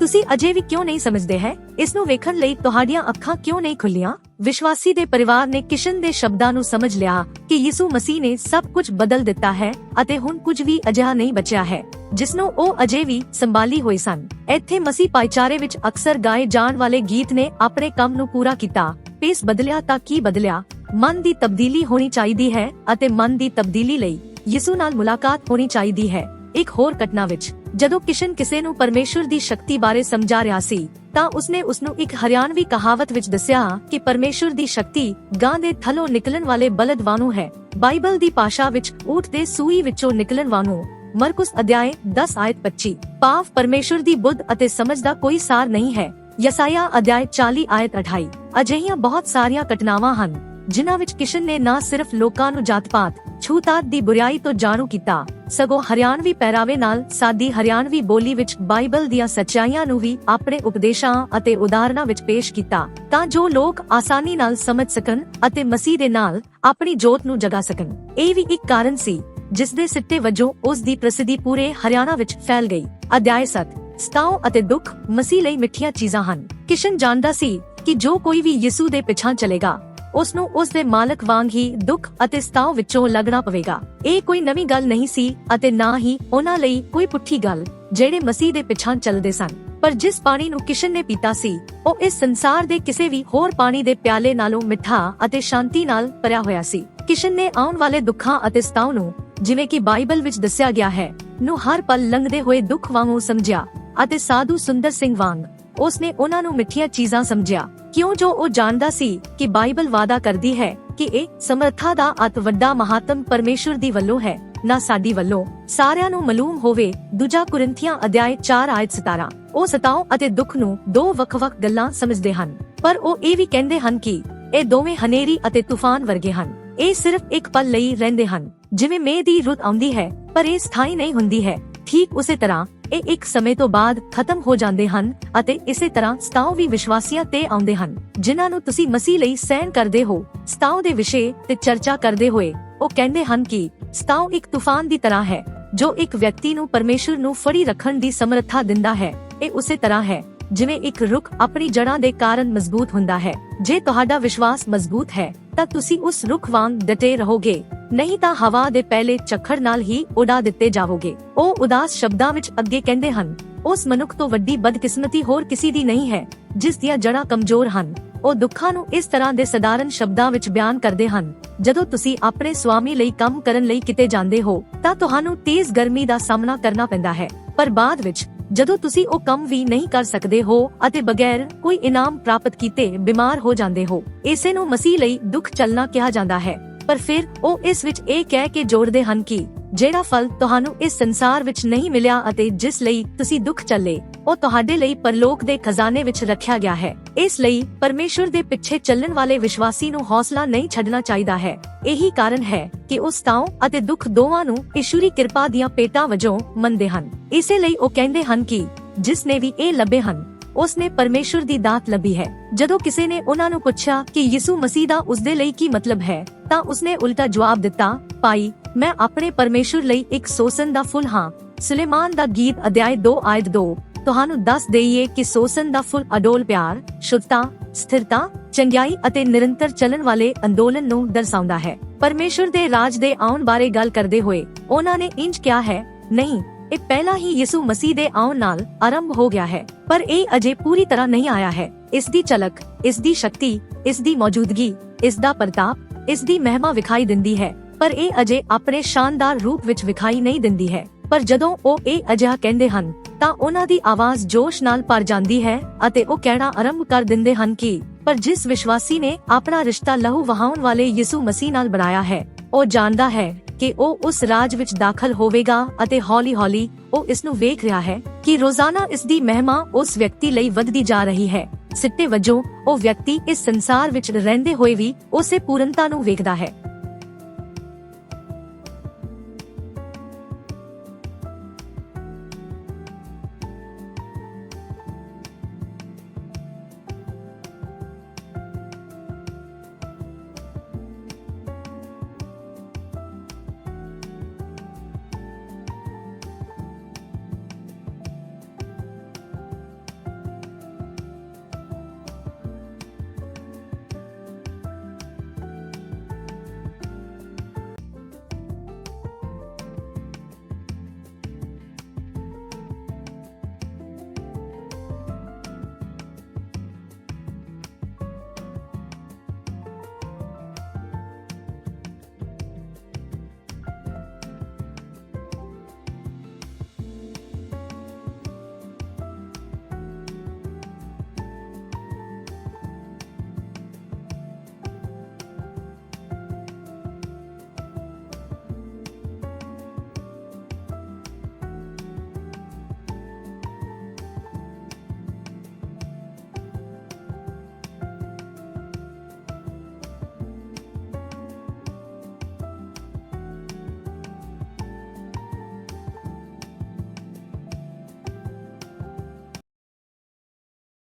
ਤੁਸੀਂ ਅਜੇ ਵੀ ਕਿਉਂ ਨਹੀਂ ਸਮਝਦੇ ਹੈ? ਇਸ ਨੂੰ ਵੇਖਣ ਲਈ ਤੁਹਾਡੀਆਂ ਅੱਖਾਂ ਕਿਉਂ ਨਹੀਂ ਖੁੱਲੀਆਂ ਵਿਸ਼ਵਾਸੀ ਦੇ ਪਰਿਵਾਰ ਨੇ ਕਿਸ਼ਨ ਦੇ ਸ਼ਬਦਾਂ ਨੂੰ ਸਮਝ ਲਿਆ ਕਿ ਯਿਸੂ ਮਸੀਹ ਨੇ ਸਭ ਕੁਝ ਬਦਲ ਦਿੱਤਾ ਹੈ ਅਤੇ ਹੁਣ ਕੁਝ ਵੀ ਅਜਿਹਾ ਨਹੀਂ ਬਚਿਆ ਹੈ ਜਿਸ ਨੂੰ ਉਹ ਅਜੇ ਵੀ ਸੰਭਾਲੀ ਹੋਏ ਸਨ। ਇੱਥੇ ਮਸੀਹ ਭਾਈਚਾਰੇ ਵਿੱਚ ਅਕਸਰ ਗਾਏ ਜਾਣ ਵਾਲੇ ਗੀਤ ਨੇ ਆਪਣੇ ਕੰਮ ਨੂੰ ਪੂਰਾ ਕੀਤਾ। ਪੇਸ ਬਦਲਿਆ ਤਾਂ ਕੀ ਬਦਲਿਆ? ਮਨ ਦੀ ਤਬਦੀਲੀ ਹੋਣੀ ਚਾਹੀਦੀ ਹੈ ਅਤੇ ਮਨ ਦੀ ਤਬਦੀਲੀ ਲਈ ਯਿਸੂ ਨਾਲ ਮੁਲਾਕਾਤ ਹੋਣੀ ਚਾਹੀਦੀ ਹੈ। ਇੱਕ ਹੋਰ ਘਟਨਾ ਵਿੱਚ ਜਦੋਂ ਕਿਸ਼ਨ ਕਿਸੇ ਨੂੰ ਪਰਮੇਸ਼ਵਰ ਦੀ ਸ਼ਕਤੀ ਬਾਰੇ ਸਮਝਾ ਰਿਹਾ ਸੀ, ਤਾਂ ਉਸਨੇ ਉਸ ਨੂੰ ਇੱਕ ਹਰਿਆਣਵੀ ਕਹਾਵਤ ਵਿੱਚ ਦੱਸਿਆ ਕਿ ਪਰਮੇਸ਼ਵਰ ਦੀ ਸ਼ਕਤੀ ਗਾਂ ਦੇ ਥਲੋਂ ਨਿਕਲਣ ਵਾਲੇ ਬਲਦ ਵਾਂਗੂ ਹੈ। ਬਾਈਬਲ ਦੀ ਭਾਸ਼ਾ ਵਿੱਚ ਊਠ ਦੇ ਸੂਈ ਵਿੱਚੋਂ ਨਿਕਲਣ ਵਾਂਗੂ ਮਰਕੁਸ ਅਧਿਆਇ 10 ਆਇਤ 25 ਪਾਵ ਪਰਮੇਸ਼ਵਰ ਦੀ ਬੁੱਧ ਅਤੇ ਸਮਝ ਦਾ ਕੋਈ ਸਾਰ ਨਹੀਂ ਹੈ। ਯਸਾਇਆ ਅਧਿਆਇ 40 ਆਇਤ 28 ਅਜਿਹੀਆਂ ਬਹੁਤ ਸਾਰੀਆਂ ਘਟਨਾਵਾਂ ਹਨ। ਜਿਨ੍ਹਾਂ ਵਿੱਚ ਕਿਸ਼ਨ ਨੇ ਨਾ ਸਿਰਫ ਲੋਕਾਂ ਨੂੰ ਜਾਤ-ਪਾਤ ਛੂਤਾਤ ਦੀ ਬੁਰਾਈ ਤੋਂ ਜਾਣੂ ਕੀਤਾ, ਸਗੋਂ ਹਰਿਆਣਵੀ ਪਹਿਰਾਵੇ ਨਾਲ ਸਾਦੀ ਹਰਿਆਣਵੀ ਬੋਲੀ ਵਿੱਚ ਬਾਈਬਲ ਦੀਆਂ ਸੱਚਾਈਆਂ ਨੂੰ ਵੀ ਆਪਣੇ ਉਪਦੇਸ਼ਾਂ ਅਤੇ ਉਦਾਹਰਨਾਂ ਵਿੱਚ ਪੇਸ਼ ਕੀਤਾ, ਤਾਂ ਜੋ ਲੋਕ ਆਸਾਨੀ ਨਾਲ ਸਮਝ ਸਕਣ ਅਤੇ ਮਸੀਹ ਦੇ ਨਾਲ ਆਪਣੀ ਜੋਤ ਨੂੰ ਜਗਾ ਸਕਣ। ਇਹ ਵੀ ਇੱਕ ਕਾਰਨ ਸੀ, ਜਿਸ ਦੇ ਸਿੱਟੇ ਵਜੋਂ ਉਸ ਦੀ ਪ੍ਰਸਿੱਧੀ ਪੂਰੇ ਹਰਿਆਣਾ ਵਿੱਚ ਫੈਲ ਗਈ। ਅਧਿਆਇ 7 ਸਤਾਉ ਅਤੇ ਦੁੱਖ ਮਸੀਹ ਲਈ ਮਿੱਠੀਆਂ ਚੀਜ਼ਾਂ ਹਨ। ਕਿਸ਼ਨ ਜਾਣਦਾ ਸੀ ਕਿ ਜੋ ਕੋਈ ਵੀ ਯਿਸੂ ਦੇ ਪਿਛਾਂ ਚਲੇਗਾ ਉਸ ਨੂੰ ਉਸ ਦੇ ਮਾਲਕ ਵਾਂਗ ਹੀ ਦੁੱਖ ਅਤੇ ਸਤਾਉ ਵਿੱਚੋਂ ਲੱਗਣਾ ਪਵੇਗਾ। ਇਹ ਕੋਈ ਨਵੀਂ ਗੱਲ ਨਹੀਂ ਸੀ ਅਤੇ ਨਾ ਹੀ ਉਹਨਾਂ ਲਈ ਕੋਈ ਪੁੱਠੀ ਗੱਲ, ਜਿਹੜੇ ਮਸੀਹ ਦੇ ਪਿਛਾਂ ਚੱਲਦੇ ਸਨ। ਪਰ ਜਿਸ ਪਾਣੀ ਨੂੰ ਕਿਸ਼ਨ ਨੇ ਪੀਤਾ ਸੀ, ਉਹ ਇਸ ਸੰਸਾਰ ਦੇ ਕਿਸੇ ਵੀ ਹੋਰ ਪਾਣੀ ਦੇ ਪਿਆਲੇ ਨਾਲੋਂ ਮਿੱਠਾ ਅਤੇ ਸ਼ਾਂਤੀ ਨਾਲ ਭਰਿਆ ਹੋਇਆ ਸੀ। ਕਿਸ਼ਨ ਨੇ ਆਉਣ ਵਾਲੇ ਦੁੱਖਾਂ ਅਤੇ ਸਤਾਉ ਨੂੰ, ਜਿਵੇਂ ਕਿ ਬਾਈਬਲ ਵਿੱਚ ਦੱਸਿਆ ਗਿਆ ਹੈ, ਨੂੰ ਹਰ ਪਲ ਲੰਘਦੇ ਹੋਏ ਦੁੱਖ ਵਾਂਗੂ ਸਮਝਿਆ ਅਤੇ ਸਾਧੂ ਸੁੰਦਰ ਸਿੰਘ ਵਾਂਗ, ਉਸਨੇ ਉਹਨਾਂ ਨੂੰ ਮਿੱਠੀਆਂ ਚੀਜ਼ਾਂ ਸਮਝਿਆ। ਕਿਉਂ ਜੋ ਉਹ ਜਾਣਦਾ ਸੀ ਕਿ ਬਾਈਬਲ ਵਾਦਾ ਕਰਦੀ ਹੈ ਕਿ ਇਹ ਸਮਰੱਥਾ ਦਾ ਅਤ ਵੱਡਾ ਮਹਾਤਮ ਪਰਮੇਸ਼ਵਰ ਦੀ ਵੱਲੋਂ ਹੈ, ਨਾ ਸਾਡੀ ਵੱਲੋਂ। ਸਾਰਿਆਂ ਨੂੰ ਮਾਲੂਮ ਹੋਵੇ, ਦੂਜਾ ਕੁਰਿੰਥੀਆਂ ਅਧਿਆਇ 4 ਆਇਤ 17 ਉਹ ਸਤਾਉ ਅਤੇ ਦੁੱਖ ਨੂੰ ਦੋ ਵੱਖ-ਵੱਖ ਗੱਲਾਂ ਸਮਝਦੇ ਹਨ, ਪਰ ਉਹ ਇਹ ਵੀ ਕਹਿੰਦੇ ਹਨ ਕਿ ਇਹ ਦੋਵੇਂ ਹਨੇਰੀ ਅਤੇ ਤੂਫਾਨ ਵਰਗੇ ਹਨ। ਇਹ ਸਿਰਫ ਇੱਕ ਪਲ ਲਈ ਰਹਿੰਦੇ ਹਨ, ਜਿਵੇਂ ਮੇਹ ਦੀ ਰੁੱਤ ਆਉਂਦੀ ਹੈ, ਪਰ ਇਹ ਸਥਾਈ ਨਹੀਂ ਹੁੰਦੀ ਹੈ। ਠੀਕ ਉਸੇ ਤਰ੍ਹਾਂ ਇਹ ਇੱਕ ਸਮੇਂ ਤੋਂ ਬਾਅਦ ਖਤਮ ਹੋ ਜਾਂਦੇ ਹਨ ਅਤੇ ਇਸੇ ਤਰ੍ਹਾਂ ਸਤਾਉ ਵੀ ਵਿਸ਼ਵਾਸੀਆਂ ਤੇ ਆਉਂਦੇ ਹਨ, ਜਿਨ੍ਹਾਂ ਨੂੰ ਤੁਸੀਂ ਮਸੀਹ ਲਈ ਸਹਿਣ ਕਰਦੇ ਹੋ। ਸਤਾਉ ਦੇ ਵਿਸ਼ੇ ਤੇ ਚਰਚਾ ਕਰਦੇ ਹੋਏ ਉਹ ਕਹਿੰਦੇ ਹਨ ਕਿ ਸਤਾਉ ਇੱਕ ਤੂਫਾਨ ਦੀ ਤਰ੍ਹਾਂ ਹੈ, ਜੋ ਇੱਕ ਵਿਅਕਤੀ ਨੂੰ ਪਰਮੇਸ਼ਰ ਨੂੰ ਫੜੀ ਰੱਖਣ ਦੀ ਸਮਰੱਥਾ ਦਿੰਦਾ ਹੈ। ਇਹ ਉਸੇ ਤਰ੍ਹਾਂ ਹੈ ਜਿਵੇਂ ਇੱਕ ਰੁੱਖ ਆਪਣੀ ਜੜ੍ਹਾਂ ਦੇ ਕਾਰਨ ਮਜ਼ਬੂਤ ਹੁੰਦਾ ਹੈ। ਜੇ ਤੁਹਾਡਾ ਵਿਸ਼ਵਾਸ ਮਜ਼ਬੂਤ ਹੈ, ਤਾਂ ਤੁਸੀਂ ਉਸ ਰੁੱਖ ਵਾਂਗ ਡਟੇ ਰਹੋਗੇ। ਨਹੀਂ ਤਾਂ ਹਵਾ ਦੇ ਪਹਿਲੇ ਝੱਖੜ ਨਾਲ ਹੀ ਉਡਾ ਦਿੱਤੇ ਜਾਵੋਗੇ। ਉਹ ਉਦਾਸ ਸ਼ਬਦਾਂ ਵਿੱਚ ਅੱਗੇ ਕਹਿੰਦੇ ਹਨ, ਉਸ ਮਨੁੱਖ ਤੋਂ ਵੱਡੀ ਬਦਕਿਸਮਤੀ ਹੋਰ ਕਿਸੇ ਦੀ ਨਹੀਂ ਹੈ, ਜਿਸ ਦੀਆਂ ਜੜ੍ਹਾਂ ਕਮਜ਼ੋਰ ਹਨ। ਉਹ ਦੁੱਖਾਂ ਨੂੰ ਇਸ ਤਰ੍ਹਾਂ ਦੇ ਸਧਾਰਨ ਸ਼ਬਦਾਂ ਵਿੱਚ ਬਿਆਨ ਕਰਦੇ ਹਨ, ਜਦੋਂ ਤੁਸੀਂ ਆਪਣੇ ਸਵਾਮੀ ਲਈ ਕੰਮ ਕਰਨ ਲਈ ਕਿਤੇ ਜਾਂਦੇ ਹੋ, ਤਾਂ ਤੁਹਾਨੂੰ ਤੇਜ਼ ਗਰਮੀ ਦਾ ਸਾਹਮਣਾ ਕਰਨਾ ਪੈਂਦਾ ਹੈ। ਪਰ ਬਾਅਦ ਵਿੱਚ ਜਦੋਂ ਤੁਸੀਂ ਉਹ ਕੰਮ ਵੀ ਨਹੀਂ ਕਰ ਸਕਦੇ ਹੋ ਅਤੇ ਬਗੈਰ ਕੋਈ ਇਨਾਮ ਪ੍ਰਾਪਤ ਕੀਤੇ ਬਿਮਾਰ ਹੋ ਜਾਂਦੇ ਹੋ, ਇਸੇ ਨੂੰ ਮਸੀਹ ਲਈ ਦੁੱਖ ਚੱਲਣਾ ਕਿਹਾ ਜਾਂਦਾ ਹੈ। ਪਰ ਫਿਰ ਉਹ ਇਸ ਵਿੱਚ ਇਹ ਕਹਿ ਕੇ ਜੋੜਦੇ ਹਨ ਕਿ ਜਿਹੜਾ ਫਲ ਤੁਹਾਨੂੰ ਇਸ ਸੰਸਾਰ ਵਿੱਚ ਨਹੀਂ ਮਿਲਿਆ ਅਤੇ ਜਿਸ ਲਈ ਤੁਸੀਂ ਦੁੱਖ ਚੱਲੇ, ਉਹ ਤੁਹਾਡੇ ਲਈ ਪਰਲੋਕ ਦੇ ਖਜ਼ਾਨੇ ਵਿੱਚ ਰੱਖਿਆ ਗਿਆ ਹੈ। ਇਸ ਲਈ ਪਰਮੇਸ਼ਵਰ ਦੇ ਪਿੱਛੇ ਚੱਲਣ ਵਾਲੇ ਵਿਸ਼ਵਾਸੀ ਨੂੰ ਹੌਸਲਾ ਨਹੀਂ ਛੱਡਣਾ ਚਾਹੀਦਾ ਹੈ। ਇਹੀ ਕਾਰਨ ਹੈ ਕਿ ਉਹ ਸਤਾਉ ਅਤੇ ਦੁੱਖ ਦੋਵਾਂ ਨੂੰ ਈਸ਼ਵਰੀ ਕਿਰਪਾ ਦੀਆਂ ਪੇਟਾਂ ਵਜੋਂ ਮੰਨਦੇ ਹਨ। ਇਸੇ ਲਈ ਉਹ ਕਹਿੰਦੇ ਹਨ ਕਿ ਜਿਸ ਨੇ ਵੀ ਇਹ ਲੱਭੇ ਹਨ ਉਸਨੇ ਪਰਮੇਸ਼ਵਰ ਦੀ ਦਾਤ ਲੱਭੀ ਹੈ। ਜਦੋਂ ਕਿਸੇ ਨੇ ਉਹਨਾਂ ਨੂੰ ਪੁੱਛਿਆ ਕਿ ਯਿਸੂ ਮਸੀਹ ਦਾ ਉਸਦੇ ਲਈ ਕੀ ਮਤਲਬ ਹੈ, ਤਾਂ ਉਸਨੇ ਉਲਟਾ ਜਵਾਬ ਦਿੱਤਾ, ਭਾਈ ਮੈਂ ਆਪਣੇ ਪਰਮੇਸ਼ੁਰ ਲਈ ਇੱਕ ਸੋਸਨ ਦਾ ਫੁੱਲ ਹਾਂ। ਸੁਲੇਮਾਨ ਦਾ ਗੀਤ ਅਧਿਆਇ 2 ਆਇਤ 2 ਤੁਹਾਨੂੰ ਦੱਸ ਦੇਈਏ ਕਿ ਸੋਸਨ ਦਾ ਫੁੱਲ ਅਡੋਲ ਪਿਆਰ, ਸ਼ੁੱਧਤਾ, ਸਥਿਰਤਾ, ਚੰਗਿਆਈ ਅਤੇ ਨਿਰੰਤਰ ਚੱਲਣ ਵਾਲੇ ਅੰਦੋਲਨ ਨੂੰ ਦਰਸਾਉਂਦਾ ਹੈ। ਪਰਮੇਸ਼ੁਰ ਦੇ ਰਾਜ ਦੇ ਆਉਣ ਬਾਰੇ ਗੱਲ ਕਰਦੇ ਹੋਏ ਉਹਨਾਂ ਨੇ ਇੰਜ ਕਿਹਾ ਹੈ, ਨਹੀਂ, ਇਹ ਪਹਿਲਾਂ ਹੀ ਯਿਸੂ ਮਸੀਹ ਦੇ ਆਉਣ ਨਾਲ ਆਰੰਭ ਹੋ ਗਿਆ ਹੈ, ਪਰ ਇਹ ਅਜੇ ਪੂਰੀ ਤਰ੍ਹਾਂ ਨਹੀਂ ਆਇਆ ਹੈ। ਇਸ ਦੀ ਝਲਕ, ਇਸ ਦੀ ਸ਼ਕਤੀ, ਇਸ ਦੀ ਮੌਜੂਦਗੀ, ਇਸ ਦਾ ਪ੍ਰਤਾਪ, ਇਸ ਦੀ ਮਹਿਮਾ ਵਿਖਾਈ ਦਿੰਦੀ ਹੈ। ਪਰ ਇਹ ਅਜੇ ਆਪਣੇ ਸ਼ਾਨਦਾਰ ਰੂਪ ਵਿੱਚ ਵਿਖਾਈ ਨਹੀਂ ਦਿੰਦੀ ਹੈ। ਪਰ ਜਦੋਂ ਉਹ ਇਹ ਅਜਿਹਾ ਕਹਿੰਦੇ ਹਨ, ਤਾਂ ਉਹਨਾਂ ਦੀ ਆਵਾਜ਼ ਜੋਸ਼ ਨਾਲ ਭਰ ਜਾਂਦੀ ਹੈ ਅਤੇ ਉਹ ਕਹਿਣਾ ਆਰੰਭ ਕਰ ਦਿੰਦੇ ਹਨ ਕਿ, ਪਰ ਜਿਸ ਵਿਸ਼ਵਾਸੀ ਨੇ ਆਪਣਾ ਰਿਸ਼ਤਾ ਲਹੂ ਵਹਾਉਣ ਵਾਲੇ ਯਿਸੂ ਮਸੀਹ ਨਾਲ ਬਣਾਇਆ ਹੈ, ਉਹ ਜਾਣਦਾ ਹੈ ਕਿ ਉਹ ਉਸ ਰਾਜ ਵਿੱਚ ਦਾਖਲ ਹੋਵੇਗਾ ਅਤੇ ਹੌਲੀ-ਹੌਲੀ ਉਹ ਇਸ ਨੂੰ ਵੇਖ ਰਿਹਾ ਹੈ ਕਿ ਰੋਜ਼ਾਨਾ ਇਸ ਦੀ ਮਹਿਮਾ ਉਸ ਵਿਅਕਤੀ ਲਈ ਵੱਧਦੀ ਜਾ ਰਹੀ ਹੈ। ਸਿੱਟੇ ਵਜੋਂ ਉਹ ਵਿਅਕਤੀ ਇਸ ਸੰਸਾਰ ਵਿੱਚ ਰਹਿੰਦੇ ਹੋਏ ਵੀ ਉਸੇ ਪੂਰਨਤਾ ਨੂੰ ਵੇਖਦਾ ਹੈ।